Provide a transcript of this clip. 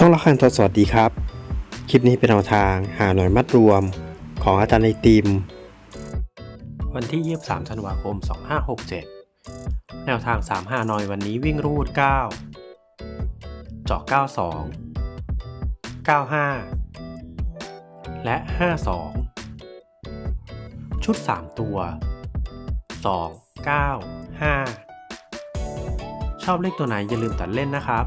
ช่องละคันตัวสวัสดีครับ คลิปนี้เป็นแนวทางหาหน่วยมัดรวมของอาจารย์ในติม วันที่ 23 ธันวาคม 2567 แนวทาง 3 5หน่อยวันนี้วิ่งรูด 9 เจาะ 92 95 และ 52 ชุด 3 ตัว 2 9 5 ชอบเลขตัวไหนอย่าลืมตัดเล่นนะครับ